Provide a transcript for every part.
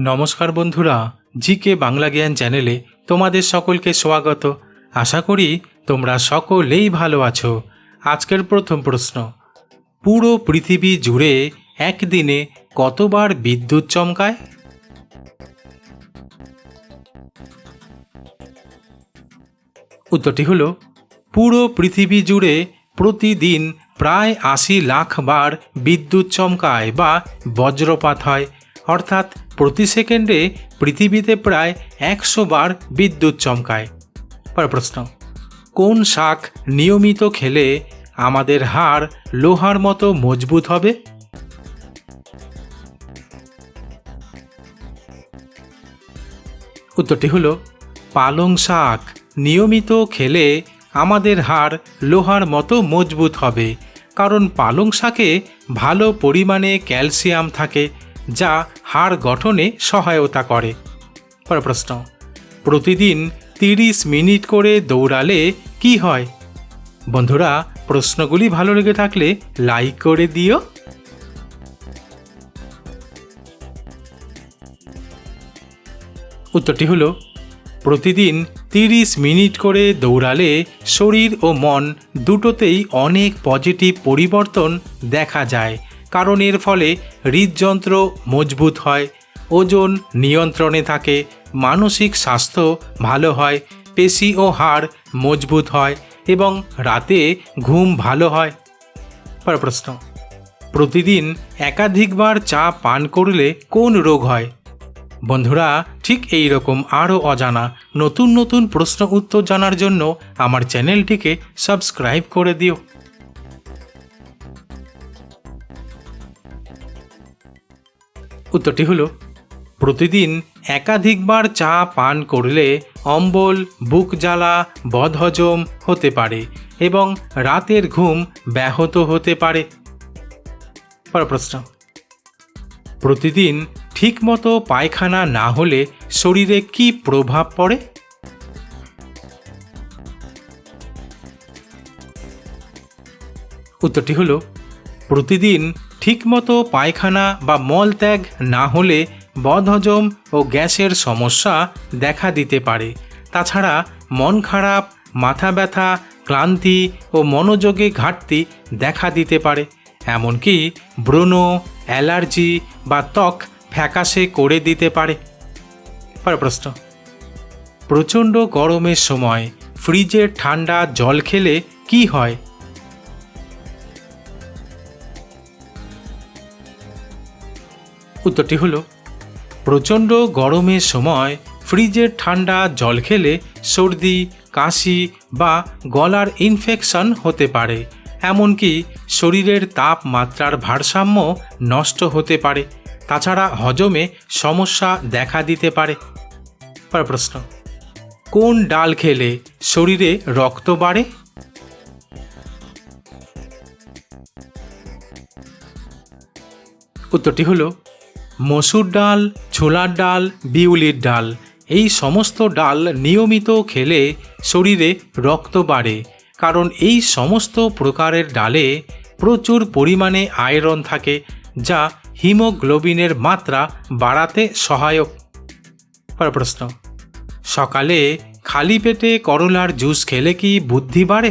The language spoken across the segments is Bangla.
নমস্কার বন্ধুরা জি কে বাংলা জ্ঞান চ্যানেলে তোমাদের সকলকে স্বাগত। আশা করি তোমরা সকলেই ভালো আছো। আজকের প্রথম প্রশ্ন, পুরো পৃথিবী জুড়ে একদিনে কতবার বিদ্যুৎ চমকায়? উত্তরটি হলো, পুরো পৃথিবী জুড়ে প্রতিদিন প্রায় আশি লাখ বার বিদ্যুৎ চমকায় বা বজ্রপাত হয়। অর্থাৎ প্রতি সেকেন্ডে পৃথিবীতে প্রায় একশো বার বিদ্যুৎ চমকায়। পর প্রশ্ন, কোন শাক নিয়মিত খেলে আমাদের হাড় লোহার মতো মজবুত হবে? উত্তরটি হলো, পালং শাক নিয়মিত খেলে আমাদের হাড় লোহার মতো মজবুত হবে, কারণ পালং শাকে ভালো পরিমাণে ক্যালসিয়াম থাকে যা হাড় গঠনে সহায়তা করে। পরের প্রশ্ন প্রতিদিন তিরিশ মিনিট করে দৌড়ালে কি হয়? বন্ধুরা, প্রশ্নগুলি ভালো লেগে থাকলে লাইক করে দিও। উত্তরটি হলো, প্রতিদিন তিরিশ মিনিট করে দৌড়ালে শরীর ও মন দুটোতেই অনেক পজিটিভ পরিবর্তন দেখা যায়। কারণ এর ফলে হৃদযন্ত্র মজবুত হয়, ওজন নিয়ন্ত্রণে থাকে, মানসিক স্বাস্থ্য ভালো হয়, পেশি ও হাড় মজবুত হয় এবং রাতে ঘুম ভালো হয়। পর প্রশ্ন প্রতিদিন একাধিকবার চা পান করলে কোন রোগ হয়? বন্ধুরা, ঠিক এই রকম আরও অজানা নতুন নতুন প্রশ্ন উত্তর জানার জন্য আমার চ্যানেলটিকে সাবস্ক্রাইব করে দিও। উত্তরটি হলো, প্রতিদিন একাধিকবার চা পান করলে অম্বল, বুক জ্বালা, বদহজম হতে পারে এবং রাতের ঘুম ব্যাহত হতে পারে। পর প্রশ্ন প্রতিদিন ঠিকমতো পায়খানা না হলে শরীরে কি প্রভাব পড়ে? উত্তরটি হলো, প্রতিদিন ঠিকমতো পায়খানা বা মল ত্যাগ না হলে বদহজম ও গ্যাসের সমস্যা দেখা দিতে পারে। তাছাড়া মন খারাপ, মাথা ব্যথা, ক্লান্তি ও মনোযোগে ঘাটতি দেখা দিতে পারে। এমনকি ব্রণ, অ্যালার্জি বা ত্বক ফ্যাকাশে করে দিতে পারে। প্রশ্ন প্রচণ্ড গরমের সময় ফ্রিজের ঠান্ডা জল খেলে কি হয়? উত্তরটি হলো, প্রচণ্ড গরমের সময় ফ্রিজের ঠান্ডা জল খেলে সর্দি, কাশি বা গলার ইনফেকশন হতে পারে, এমনকি শরীরের তাপমাত্রার ভারসাম্য নষ্ট হতে পারে, তাছাড়া হজমে সমস্যা দেখা দিতে পারে। প্রশ্ন, কোন ডাল খেলে শরীরে রক্ত বাড়ে? উত্তরটি হলো মসুর ডাল, ছোলার ডাল, বিউলির ডাল। এই সমস্ত ডাল নিয়মিত খেলে শরীরে রক্ত বাড়ে, কারণ এই সমস্ত প্রকারের ডালে প্রচুর পরিমাণে আয়রন থাকে, যা হিমোগ্লোবিনের মাত্রা বাড়াতে সহায়ক। প্রশ্ন, সকালে খালি পেটে করলার জুস খেলে কি বুদ্ধি বাড়ে?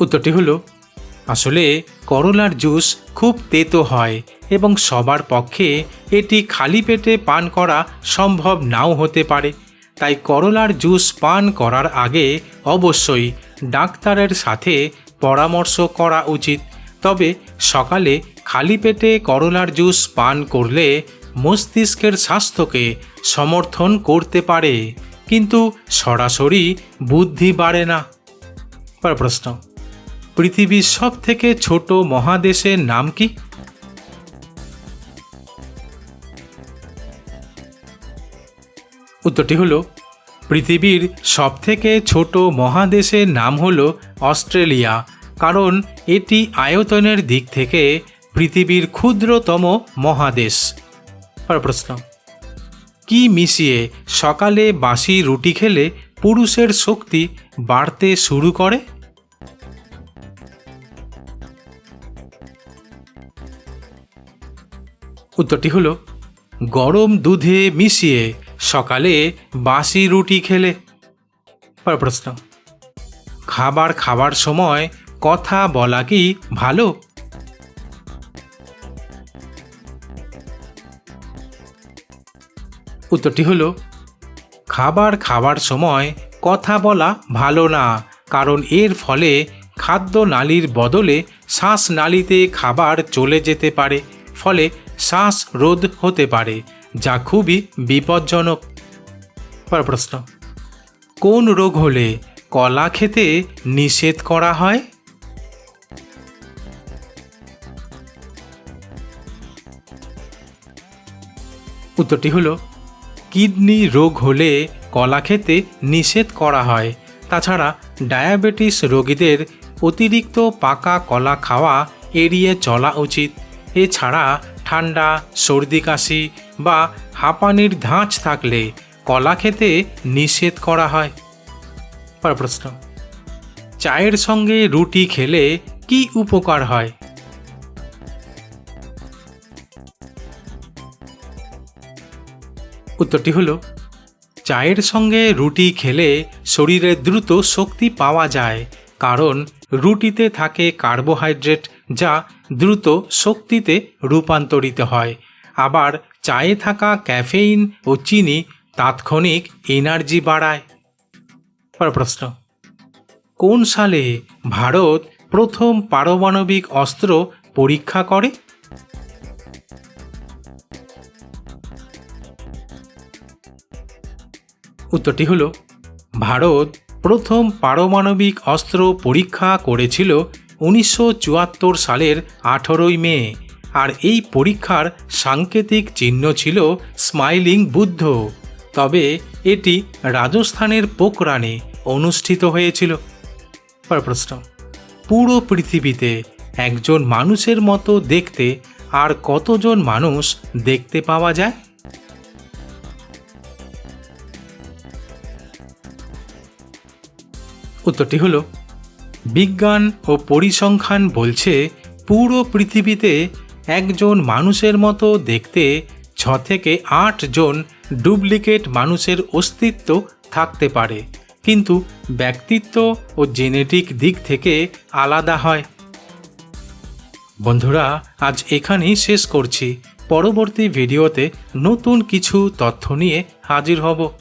উত্তরটি হলো আসলে করলার জুস খুব তেতো হয় এবং সবার পক্ষে এটি খালি পেটে পান করা সম্ভব নাও হতে পারে। তাই করলার জুস পান করার আগে অবশ্যই ডাক্তারের সাথে পরামর্শ করা উচিত। তবে সকালে খালি পেটে করলার জুস পান করলে মস্তিষ্কের স্বাস্থ্যকে সমর্থন করতে পারে। কিন্তু সরাসরি বুদ্ধি বাড়ে না। পর প্রশ্ন। পৃথিবীর সব থেকে ছোট মহাদেশের নাম কি? উত্তরটি হলো, পৃথিবীর সবথেকে ছোট মহাদেশের নাম হল অস্ট্রেলিয়া, কারণ এটি আয়তনের দিক থেকে পৃথিবীর ক্ষুদ্রতম মহাদেশ। প্রশ্ন, কি মিশিয়ে সকালে বাসি রুটি খেলে পুরুষের শক্তি বাড়তে শুরু করে? উত্তরটি হলো, গরম দুধে মিশিয়ে সকালে বাসি রুটি খেলে। পরের প্রশ্ন, খাবার খাবার সময় কথা বলা কি ভালো? উত্তরটি হলো, খাবার খাবার সময় কথা বলা ভালো না, কারণ এর ফলে খাদ্য নালীর বদলে শ্বাসনালীতে খাবার চলে যেতে পারে, ফলে শ্বাসরোধ হতে পারে, যা খুবই বিপজ্জনক। প্রশ্ন, কোন রোগ হলে কলা খেতে নিষেধ করা হয়? উত্তরটি হলো, কিডনি রোগ হলে কলা খেতে নিষেধ করা হয়। তাছাড়া ডায়াবেটিস রোগীদের অতিরিক্ত পাকা কলা খাওয়া এড়িয়ে চলা উচিত। এছাড়া ঠান্ডা, সর্দি কাশি বা হাঁপানির ধাঁচ থাকলে কলা খেতে নিষেধ করা হয়। প্রশ্ন, চায়ের সঙ্গে রুটি খেলে কি উপকার হয়? উত্তরটি হলো, চায়ের সঙ্গে রুটি খেলে শরীরে দ্রুত শক্তি পাওয়া যায়, কারণ রুটিতে থাকে কার্বোহাইড্রেট যা দ্রুত শক্তিতে রূপান্তরিত হয়। আবার চায়ে থাকা ক্যাফেইন ও চিনি তাৎক্ষণিক এনার্জি বাড়ায়। প্রশ্ন। কোন সালে ভারত প্রথম পারমাণবিক অস্ত্র পরীক্ষা করে? উত্তরটি হল, ভারত প্রথম পারমাণবিক অস্ত্র পরীক্ষা করেছিল উনিশশো চুয়াত্তর সালের আঠেরোই মে। আর এই পরীক্ষার সাংকেতিক চিহ্ন ছিল স্মাইলিং বুদ্ধ। তবে এটি রাজস্থানের পোকরানে অনুষ্ঠিত হয়েছিল। প্রশ্ন, পুরো পৃথিবীতে একজন মানুষের মতো দেখতে আর কতজন মানুষ দেখতে পাওয়া যায়? উত্তরটি হলো, বিজ্ঞান ও পরিসংখ্যান বলছে পুরো পৃথিবীতে একজন মানুষের মতো দেখতে ছ থেকে আট জন ডুপ্লিকেট মানুষের অস্তিত্ব থাকতে পারে। কিন্তু ব্যক্তিত্ব ও জেনেটিক দিক থেকে আলাদা হয়। বন্ধুরা, আজ এখানেই শেষ করছি। পরবর্তী ভিডিওতে নতুন কিছু তথ্য নিয়ে হাজির হব।